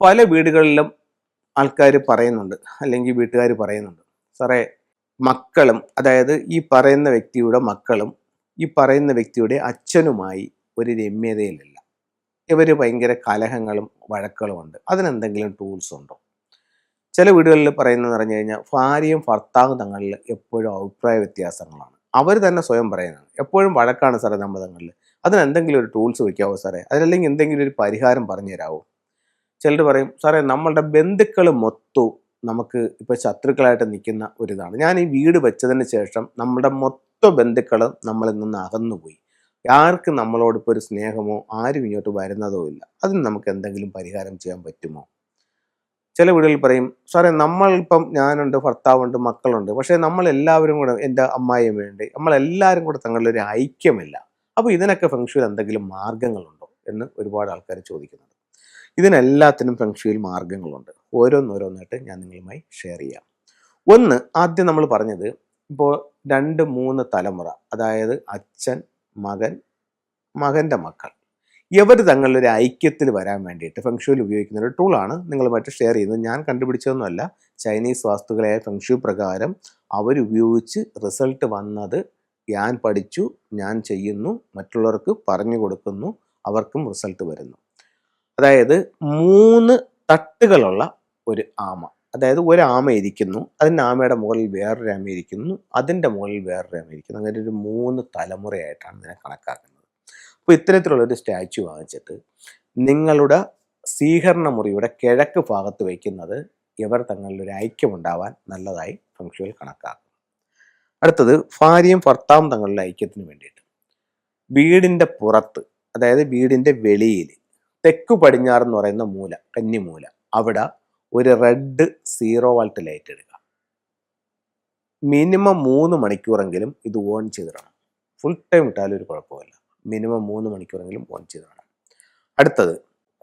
പല വീടുകളിലും ആൾക്കാർ പറയുന്നുണ്ട് അല്ലെങ്കിൽ വീട്ടുകാർ പറയുന്നുണ്ട്. സാറേ മക്കളും അതായത് ഈ പറയുന്ന വ്യക്തിയുടെ മക്കളും ഈ പറയുന്ന വ്യക്തിയുടെ അച്ഛനുമായി ഒരു രമ്യതയിലില്ല. ഇവർ ഭയങ്കര കലഹങ്ങളും വഴക്കുകളും ഉണ്ട്. അതിനെന്തെങ്കിലും ടൂൾസ് ഉണ്ടോ? ചില വീടുകളിൽ പറയുന്നതെന്ന് പറഞ്ഞു കഴിഞ്ഞാൽ ഭാര്യയും ഭർത്താവും തങ്ങളിൽ എപ്പോഴും അഭിപ്രായ വ്യത്യാസങ്ങളാണ്. അവർ തന്നെ സ്വയം പറയുന്നതാണ്. എപ്പോഴും വഴക്കാണ് സാറേ നമ്മൾ തങ്ങളിൽ. അതിനെന്തെങ്കിലും ഒരു ടൂൾസ് വയ്ക്കാവോ സാറേ? അതിനല്ലെങ്കിൽ എന്തെങ്കിലും ഒരു പരിഹാരം പറഞ്ഞു തരാമോ ചിലർ പറയും സാറേ നമ്മളുടെ ബന്ധുക്കൾ മൊത്തവും നമുക്ക് ഇപ്പോൾ ശത്രുക്കളായിട്ട് നിൽക്കുന്ന ഒരിതാണ്. ഞാൻ ഈ വീട് വെച്ചതിന് ശേഷം നമ്മുടെ മൊത്തം ബന്ധുക്കളും നമ്മളിൽ നിന്ന് അകന്നുപോയി. ആർക്കും നമ്മളോട് ഇപ്പോൾ ഒരു സ്നേഹമോ ആരും ഇങ്ങോട്ട് വരുന്നതോ ഇല്ല. അതിന് നമുക്ക് എന്തെങ്കിലും പരിഹാരം ചെയ്യാൻ പറ്റുമോ? ചില വീടുകളിൽ പറയും സാറേ നമ്മളിപ്പം ഞാനുണ്ട് ഭർത്താവുണ്ട് മക്കളുണ്ട്. പക്ഷേ നമ്മൾ എല്ലാവരും കൂടെ എന്റെ അമ്മായിയമ്മയുണ്ട് നമ്മളെല്ലാവരും കൂടെ ഒരു ഐക്യമില്ല. അപ്പോൾ ഇതിനൊക്കെ ഫംഗ്ഷനിൽ എന്തെങ്കിലും മാർഗങ്ങളുണ്ടോ എന്ന് ഒരുപാട് ആൾക്കാർ ചോദിക്കുന്നുണ്ട്. ഇതിനെല്ലാത്തിനും ഫെങ്ഷുവിൽ മാർഗങ്ങളുണ്ട് ഓരോന്നോരോന്നായിട്ട് ഞാൻ നിങ്ങളുമായി ഷെയർ ചെയ്യാം. ഒന്ന് ആദ്യം നമ്മൾ പറഞ്ഞത് ഇപ്പോൾ രണ്ട് മൂന്ന് തലമുറ അതായത് അച്ഛൻ മകൻ മകന്റെ മക്കൾ ഇവർ തങ്ങളൊരു ഐക്യത്തിൽ വരാൻ വേണ്ടിയിട്ട് ഫെങ്ഷുവിൽ ഉപയോഗിക്കുന്ന ഒരു ടൂളാണ് നിങ്ങളുമായിട്ട് ഷെയർ ചെയ്യുന്നത്. ഞാൻ കണ്ടുപിടിച്ചതൊന്നുമല്ല. ചൈനീസ് വാസ്തുക്കളായ ഫെങ്ഷു പ്രകാരം അവരുപയോഗിച്ച് റിസൾട്ട് വന്നത് ഞാൻ പഠിച്ചു ഞാൻ ചെയ്യുന്നു മറ്റുള്ളവർക്ക് പറഞ്ഞു കൊടുക്കുന്നു അവർക്കും റിസൾട്ട് വരുന്നു. അതായത് മൂന്ന് തട്ടുകളുള്ള ഒരു ആമ. അതായത് ഒരു ആമ ഇരിക്കുന്നു അതിന്റെ ആമയുടെ മുകളിൽ വേറൊരു ആമ ഇരിക്കുന്നു അതിന്റെ മുകളിൽ വേറൊരു ആമ ഇരിക്കുന്നു. അങ്ങനെ ഒരു മൂന്ന് തലമുറയായിട്ടാണ് ഇതിനെ കണക്കാക്കുന്നത്. അപ്പോൾ ഇത്തരത്തിലുള്ളൊരു സ്റ്റാച്ചു വാങ്ങിച്ചിട്ട് നിങ്ങളുടെ സ്വീകരണ മുറിയുടെ കിഴക്ക് ഭാഗത്ത് വയ്ക്കുന്നത് ഇവർ തങ്ങളിൽ ഒരു ഐക്യമുണ്ടാവാൻ നല്ലതായി ഫംഗ്ഷനിൽ കണക്കാക്കും. അടുത്തത് ഭാര്യയും ഭർത്താവും തങ്ങളുടെ ഐക്യത്തിന് വേണ്ടിയിട്ട് വീടിന്റെ പുറത്ത് അതായത് വീടിന്റെ വെളിയിൽ തെക്കു പടിഞ്ഞാറ് എന്ന് പറയുന്ന മൂല കന്നിമൂല. അവിടെ ഒരു റെഡ് സീറോ വാൾട്ട് ലൈറ്റ് ഇടുക. മിനിമം മൂന്ന് മണിക്കൂറെങ്കിലും ഇത് ഓൺ ചെയ്തിടണം. ഫുൾ ടൈം ഇട്ടാലും ഒരു കുഴപ്പമില്ല. മിനിമം മൂന്ന് മണിക്കൂറെങ്കിലും ഓൺ ചെയ്തിടണം. അടുത്തത്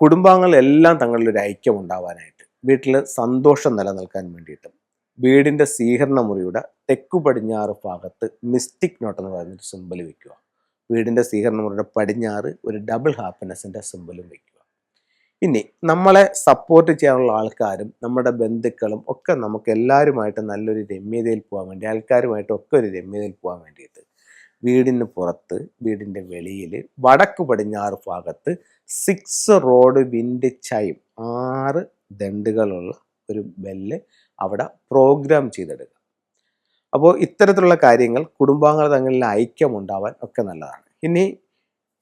കുടുംബാംഗങ്ങളെല്ലാം തങ്ങളിൽ ഒരു ഐക്യം ഉണ്ടാവാനായിട്ട് വീട്ടിൽ സന്തോഷം നിലനിൽക്കാൻ വേണ്ടിയിട്ടും വീടിന്റെ സ്വീകരണ മുറിയുടെ തെക്കു പടിഞ്ഞാറ് ഭാഗത്ത് മിസ്റ്റിക് നോട്ട് എന്ന് പറയുന്നൊരു സിമ്പൽ വെക്കുക. വീടിന്റെ സ്വീകരണ മുറിയുടെ പടിഞ്ഞാറ് ഒരു ഡബിൾ ഹാപ്പിനെസ്സിന്റെ സിമ്പലും വയ്ക്കുക ഇനി നമ്മളെ സപ്പോർട്ട് ചെയ്യാനുള്ള ആൾക്കാരും നമ്മുടെ ബന്ധുക്കളും ഒക്കെ നമുക്ക് എല്ലാവരുമായിട്ട് നല്ലൊരു രമ്യതയിൽ പോകാൻ വേണ്ടി ആൾക്കാരുമായിട്ട് ഒക്കെ ഒരു രമ്യതയിൽ പോകാൻ വേണ്ടിയിട്ട് വീടിന് പുറത്ത് വീടിന്റെ വെളിയിൽ വടക്ക് പടിഞ്ഞാറ് ഭാഗത്ത് സിക്സ് റോഡ് വിൻഡ് ചൈം ആറ് ദണ്ടുകളുള്ള ഒരു ബെല്ല് അവിടെ പ്രോഗ്രാം ചെയ്തെടുക്കുക. അപ്പോൾ ഇത്തരത്തിലുള്ള കാര്യങ്ങൾ കുടുംബാംഗങ്ങൾ തങ്ങളിൽ ഐക്യം ഉണ്ടാവാൻ ഒക്കെ നല്ലതാണ്. ഇനി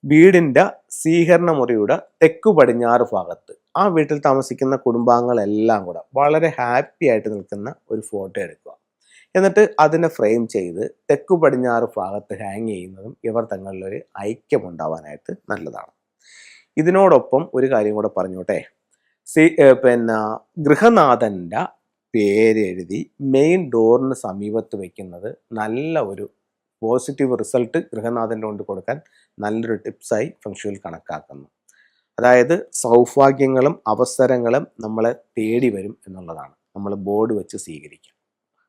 വീടിന്റെ സ്വീകരണ മുറിയുടെ തെക്കു പടിഞ്ഞാറ് ഭാഗത്ത് ആ വീട്ടിൽ താമസിക്കുന്ന കുടുംബാംഗങ്ങളെല്ലാം കൂടെ വളരെ ഹാപ്പി ആയിട്ട് നിൽക്കുന്ന ഒരു ഫോട്ടോ എടുക്കുക. എന്നിട്ട് അതിനെ ഫ്രെയിം ചെയ്ത് തെക്കു പടിഞ്ഞാറ് ഭാഗത്ത് ഹാങ് ചെയ്യുന്നതും ഇവർ തങ്ങളിലൊരു ഐക്യം ഉണ്ടാവാനായിട്ട് നല്ലതാണ്. ഇതിനോടൊപ്പം ഒരു കാര്യം കൂടെ പറഞ്ഞോട്ടെ. സി പിന്നെ ഗൃഹനാഥന്റെ പേര് എഴുതി മെയിൻ ഡോറിന് സമീപത്ത് വെക്കുന്നത് നല്ല ഒരു പോസിറ്റീവ് റിസൾട്ട് ഗൃഹനാഥന്റെ കൊണ്ട് കൊടുക്കാൻ നല്ലൊരു ടിപ്സായി ഫംഗ്ഷനിൽ കണക്കാക്കുന്നു. അതായത് സൗഭാഗ്യങ്ങളും അവസരങ്ങളും നമ്മളെ തേടി വരും എന്നുള്ളതാണ്. നമ്മൾ ബോർഡ് വെച്ച് സ്വീകരിക്കുക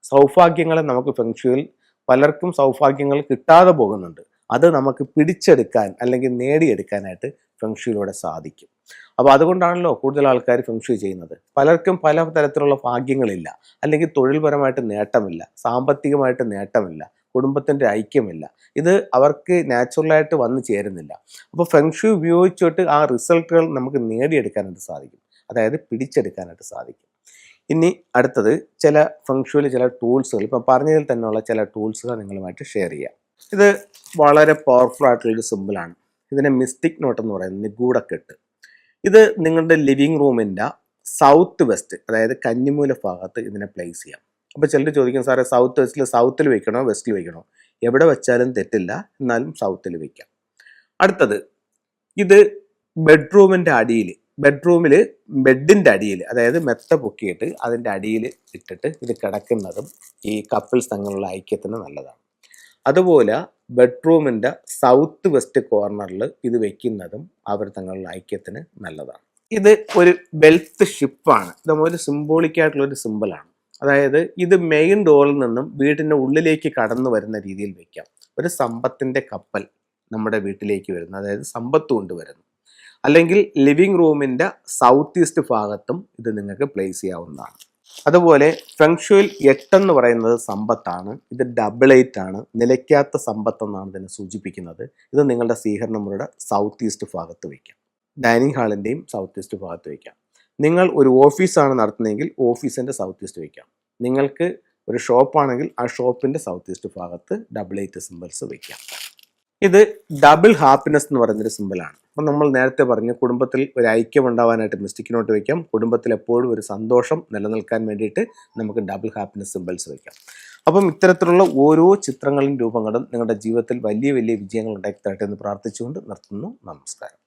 സൗഭാഗ്യങ്ങളെ നമുക്ക് ഫെങ്ഷുവിൽ പലർക്കും സൗഭാഗ്യങ്ങൾ കിട്ടാതെ പോകുന്നുണ്ട്. അത് നമുക്ക് പിടിച്ചെടുക്കാൻ അല്ലെങ്കിൽ നേടിയെടുക്കാനായിട്ട് ഫെങ്ഷുയിലൂടെ സാധിക്കും. അപ്പോൾ അതുകൊണ്ടാണല്ലോ കൂടുതൽ ആൾക്കാർ ഫെങ്ഷു ചെയ്യുന്നത്. പലർക്കും പല തരത്തിലുള്ള ഭാഗ്യങ്ങളില്ല. അല്ലെങ്കിൽ തൊഴിൽപരമായിട്ട് നേട്ടമില്ല. സാമ്പത്തികമായിട്ട് നേട്ടമില്ല. കുടുംബത്തിന്റെ ഐക്യമില്ല. ഇത് അവർക്ക് നാച്ചുറലായിട്ട് വന്നു ചേരുന്നില്ല. അപ്പോൾ ഫെങ്ഷു ഉപയോഗിച്ചിട്ട് ആ റിസൾട്ടുകൾ നമുക്ക് നേടിയെടുക്കാനായിട്ട് സാധിക്കും. അതായത് പിടിച്ചെടുക്കാനായിട്ട് സാധിക്കും. ഇനി അടുത്തത് ചില ഫംഗ്ഷനിൽ ചില ടൂൾസുകൾ ഇപ്പം പറഞ്ഞതിൽ തന്നെയുള്ള ചില ടൂൾസുകൾ നിങ്ങളുമായിട്ട് ഷെയർ ചെയ്യാം. ഇത് വളരെ പവർഫുൾ ആയിട്ടുള്ളൊരു സിമ്പിളാണ് ഇതിനെ മിസ്റ്റിക് നോട്ട് എന്ന് പറയുന്നത്. നിഗൂഢക്കെട്ട്. ഇത് നിങ്ങളുടെ ലിവിങ് റൂമിന്റെ സൗത്ത് വെസ്റ്റ് അതായത് കന്നിമൂല ഭാഗത്ത് ഇതിനെ പ്ലേസ് ചെയ്യാം. അപ്പോൾ ചിലർ ചോദിക്കും സാറേ സൗത്ത് വെസ്റ്റിൽ സൗത്തിൽ വെക്കണോ വെസ്റ്റിൽ വെക്കണോ? എവിടെ വെച്ചാലും തെറ്റില്ല എന്നാലും സൗത്തിൽ വെക്കാം. അടുത്തത് ഇത് ബെഡ്റൂമിന്റെ അടിയിൽ ബെഡ്റൂമിൽ ബെഡിന്റെ അടിയിൽ അതായത് മെത്ത പൊക്കിയിട്ട് അതിന്റെ അടിയിൽ ഇട്ടിട്ട് ഇത് കിടക്കുന്നതും ഈ കപ്പിൾസ് തങ്ങളുള്ള ഐക്യത്തിന് നല്ലതാണ്. അതുപോലെ ബെഡ്റൂമിന്റെ സൗത്ത് വെസ്റ്റ് കോർണറിൽ ഇത് വെക്കുന്നതും അവർ തങ്ങളുടെ ഐക്യത്തിന് നല്ലതാണ്. ഇത് ഒരു ബെൽത്ത് ഷിപ്പാണ്. ഇത് ഒരു സിംബോളിക് ആയിട്ടുള്ള ഒരു സിമ്പിളാണ് അതായത് ഇത് മെയിൻ ഡോറിൽ നിന്നും വീടിന്റെ ഉള്ളിലേക്ക് കടന്നു വരുന്ന രീതിയിൽ വെക്കാം. ഒരു സമ്പത്തിന്റെ കപ്പൽ നമ്മുടെ വീട്ടിലേക്ക് വരുന്നു. അതായത് സമ്പത്ത് കൊണ്ടുവരുന്നു അല്ലെങ്കിൽ ലിവിങ് റൂമിന്റെ സൗത്ത് ഈസ്റ്റ് ഭാഗത്തും ഇത് നിങ്ങൾക്ക് പ്ലേസ് ചെയ്യാവുന്നതാണ്. അതുപോലെ ഫെങ്ഷുയിൽ എട്ടെന്ന് പറയുന്നത് സമ്പത്താണ്. ഇത് ഡബിൾ എയ്റ്റ് ആണ്. നിലയ്ക്കാത്ത സമ്പത്ത് എന്നാണ് ഇതിനെ സൂചിപ്പിക്കുന്നത്. ഇത് നിങ്ങളുടെ സ്വീകരണ മുറിയുടെ സൗത്ത് ഈസ്റ്റ് ഭാഗത്ത് വയ്ക്കാം. ഡൈനിങ് ഹാളിന്റെയും സൗത്ത് ഈസ്റ്റ് ഭാഗത്ത് വയ്ക്കാം. നിങ്ങൾ ഒരു ഓഫീസാണ് നടത്തുന്നതെങ്കിൽ ഓഫീസിന്റെ സൗത്ത് ഈസ്റ്റ് വയ്ക്കാം. നിങ്ങൾക്ക് ഒരു ഷോപ്പാണെങ്കിൽ ആ ഷോപ്പിന്റെ സൗത്ത് ഈസ്റ്റ് ഭാഗത്ത് ഡബിൾ എയ്റ്റ് സിമ്പിൾസ് വയ്ക്കാം. ഇത് ഡബിൾ ഹാപ്പിനെസ് എന്ന് പറയുന്നൊരു സിമ്പിളാണ് അപ്പം നമ്മൾ നേരത്തെ പറഞ്ഞു കുടുംബത്തിൽ ഒരു ഐക്യം ഉണ്ടാവാനായിട്ട് മിസ്റ്റിക്കിനോട്ട് വയ്ക്കാം. കുടുംബത്തിൽ എപ്പോഴും ഒരു സന്തോഷം നിലനിൽക്കാൻ വേണ്ടിയിട്ട് നമുക്ക് ഡബിൾ ഹാപ്പിനെസ് സിമ്പിൾസ് വയ്ക്കാം. അപ്പം ഇത്തരത്തിലുള്ള ഓരോ ചിത്രങ്ങളും രൂപങ്ങളും നിങ്ങളുടെ ജീവിതത്തിൽ വലിയ വലിയ വിജയങ്ങൾ ഉണ്ടാക്കി തരട്ടെ എന്ന് പ്രാർത്ഥിച്ചുകൊണ്ട് നിർത്തുന്നു. നമസ്കാരം.